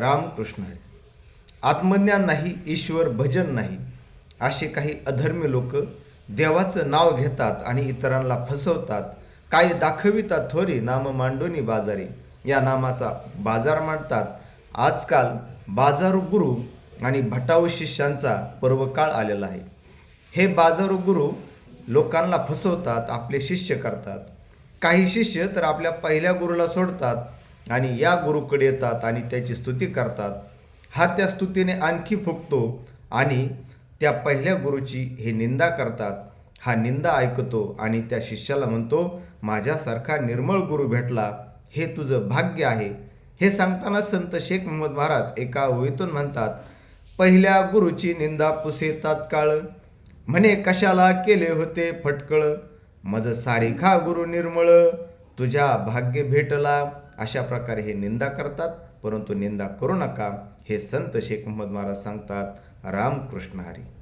रामकृष्ण आहे. आत्मज्ञान नाही ईश्वर भजन नाही असे काही अधर्मी लोक देवाचं नाव घेतात आणि इतरांना फसवतात काही दाखवितात थोरी नाम मांडोनी बाजारी या नामाचा बाजार मांडतात. आजकाल बाजारू गुरु आणि भटाऊ शिष्यांचा पर्वकाळ आलेला आहे. हे बाजारू गुरु लोकांना फसवतात आपले शिष्य करतात. काही शिष्य तर आपल्या पहिल्या गुरुला सोडतात आणि या गुरुकडे येतात आणि त्याची स्तुती करतात. हा त्या स्तुतीने आणखी फुकतो आणि त्या पहिल्या गुरुची हे निंदा करतात. हा निंदा ऐकतो आणि त्या शिष्याला म्हणतो माझ्यासारखा निर्मळ गुरु भेटला. हे तुझं भाग्य आहे. हे सांगताना संत शेख मोहम्मद महाराज एका ओळीतून म्हणतात पहिल्या गुरुची निंदा पुसे तात्काळ म्हणे कशाला केले होते फटकळ? मज सारिखा गुरु निर्मळ. तुझ्या भाग्य भेटला. अशा प्रकारे हे निंदा करतात. परंतु निंदा करू नका. हे संत शेख मोहम्मद महाराज सांगतात रामकृष्ण हरी.